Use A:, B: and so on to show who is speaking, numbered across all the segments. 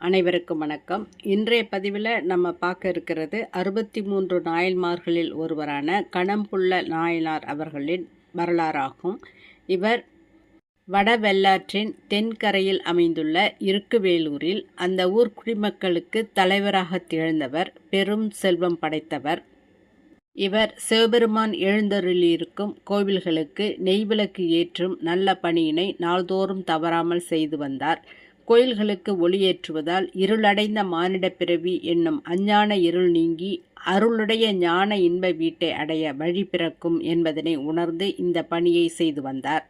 A: அனைவருக்கும் வணக்கம். இன்றைய பதிவில் நம்ம பார்க்க இருக்கிறது அறுபத்தி மூன்று நாயன்மார்களில் ஒருவரான கணம்புள்ள நாயனார் அவர்களின் வரலாறாகும். இவர் வடவெல்லாற்றின் தென்கரையில் அமைந்துள்ள இருக்குவேலூரில் அந்த ஊர் குடிமக்களுக்கு தலைவராக திகழ்ந்தவர் பெரும் செல்வம் படைத்தவர். இவர் சிவபெருமான் எழுந்தருளியிருக்கும் கோவில்களுக்கு நெய்விளக்கு ஏற்றும் நல்ல பணியினை நாள்தோறும் தவறாமல் செய்து வந்தார். கோயில்களுக்கு ஒளியேற்றுவதால் இருளடைந்த மானிட பிறவி என்னும் அஞ்ஞான இருள் நீங்கி அருளுடைய ஞான இன்ப வீட்டை அடைய வழி பிறக்கும் என்பதனை உணர்ந்து இந்த பணியை செய்து வந்தார்.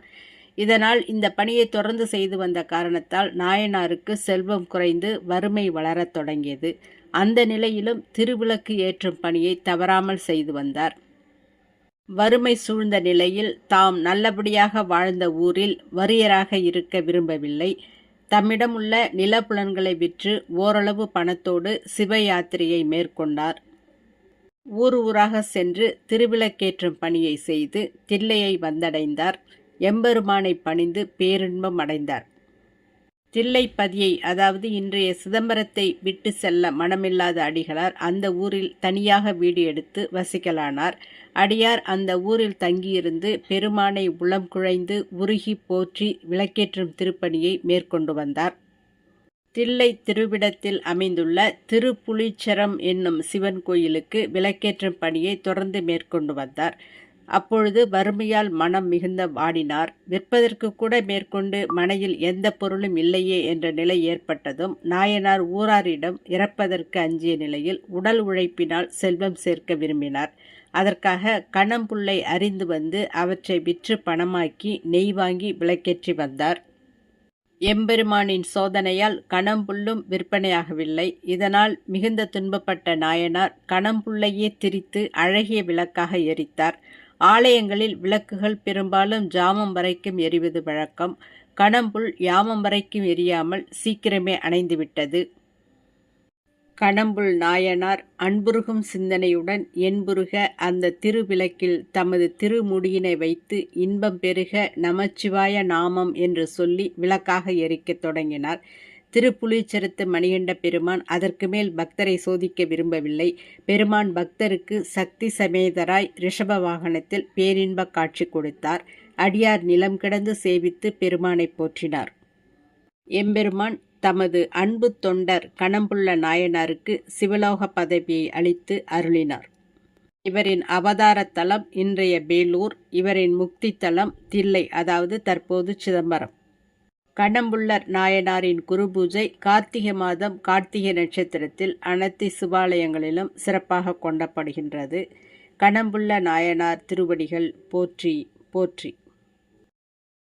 A: இதனால் இந்த பணியை தொடர்ந்து செய்து வந்த காரணத்தால் நாயனாருக்கு செல்வம் குறைந்து வறுமை வளரத் தொடங்கியது. அந்த நிலையிலும் திருவிளக்கு ஏற்றும் பணியை தவறாமல் செய்து வந்தார். வறுமை சூழ்ந்த நிலையில் தாம் நல்லபடியாக வாழ்ந்த ஊரில் வறியராக இருக்க விரும்பவில்லை. தம்மிடமுள்ள நிலப்புலன்களை விற்று ஓரளவு பணத்தோடு சிவ யாத்திரையை மேற்கொண்டார். ஊர் ஊராக சென்று திருவிளக்கேற்றும் பணியை செய்து தில்லையை வந்தடைந்தார். எம்பெருமானை பணிந்து பேரின்பம் அடைந்தார். தில்லைப்பதியை அதாவது இன்றைய சிதம்பரத்தை விட்டு செல்ல மனமில்லாத அடிகளார் அந்த ஊரில் தனியாக வீடு எடுத்து வசிக்கலானார். அடியார் அந்த ஊரில் தங்கியிருந்து பெருமானை உளம் குழைந்து உருகி போற்றி விளக்கேற்றும் திருப்பணியை மேற்கொண்டு வந்தார். தில்லை திருவிடத்தில் அமைந்துள்ள திருப்புளிச்சரம் என்னும் சிவன் கோயிலுக்கு விளக்கேற்றும் பணியை தொடர்ந்து மேற்கொண்டு வந்தார். அப்பொழுது வறுமையால் மனம் மிகுந்த வாடினார். விற்பதற்கு கூட மேற்கொண்டு மனையில் எந்த பொருளும் இல்லையே என்ற நிலை ஏற்பட்டதும் நாயனார் ஊராரிடம் இறப்பதற்கு அஞ்சிய நிலையில் உடல் உழைப்பினால் செல்வம் சேர்க்க விரும்பினார். அதற்காக கணம்புள்ளை அறிந்து வந்து அவற்றை விற்று பணமாக்கி நெய் வாங்கி விளக்கேற்றி வந்தார். எம்பெருமானின் சோதனையால் கணம்புள்ளும் விற்பனையாகவில்லை. இதனால் மிகுந்த துன்பப்பட்ட நாயனார் கணம்புள்ளையே திரித்து அழகிய விளக்காக எரித்தார். ஆலயங்களில் விளக்குகள் பெரும்பாலும் ஜாமம் வரைக்கும் எரிவது வழக்கம். கணம்புல் யாமம் வரைக்கும் எரியாமல் சீக்கிரமே அணைந்துவிட்டது. கணம்புல் நாயனார் அன்புருகும் சிந்தனையுடன் என்புருக அந்த திருவிளக்கில் தமது திருமுடியினை வைத்து இன்பம் பெருக நமச்சிவாய நாமம் என்று சொல்லி விளக்காக எரிக்கத் தொடங்கினார். திருப்புலிச்சரத்து மணிகண்ட பெருமான் அதற்கு மேல் பக்தரை சோதிக்க விரும்பவில்லை. பெருமான் பக்தருக்கு சக்தி சமேதராய் ரிஷப வாகனத்தில் பேரின்ப காட்சி கொடுத்தார். அடியார் நிலம் கிடந்து சேவித்து பெருமானை போற்றினார். எம்பெருமான் தமது அன்பு தொண்டர் கணம்புள்ள நாயனாருக்கு சிவலோக பதவியை அளித்து அருளினார். இவரின் அவதார தலம் இன்றைய பேலூர் இவரின் முக்தி தலம் தில்லை அதாவது தற்போது சிதம்பரம். கடம்புள்ளர் நாயனாரின் குருபூஜை கார்த்திகை மாதம் கார்த்திகை நட்சத்திரத்தில் அனைத்து சிவாலயங்களிலும் சிறப்பாக கொண்டப்படுகின்றது கடம்புள்ள நாயனார் திருவடிகள் போற்றி போற்றி.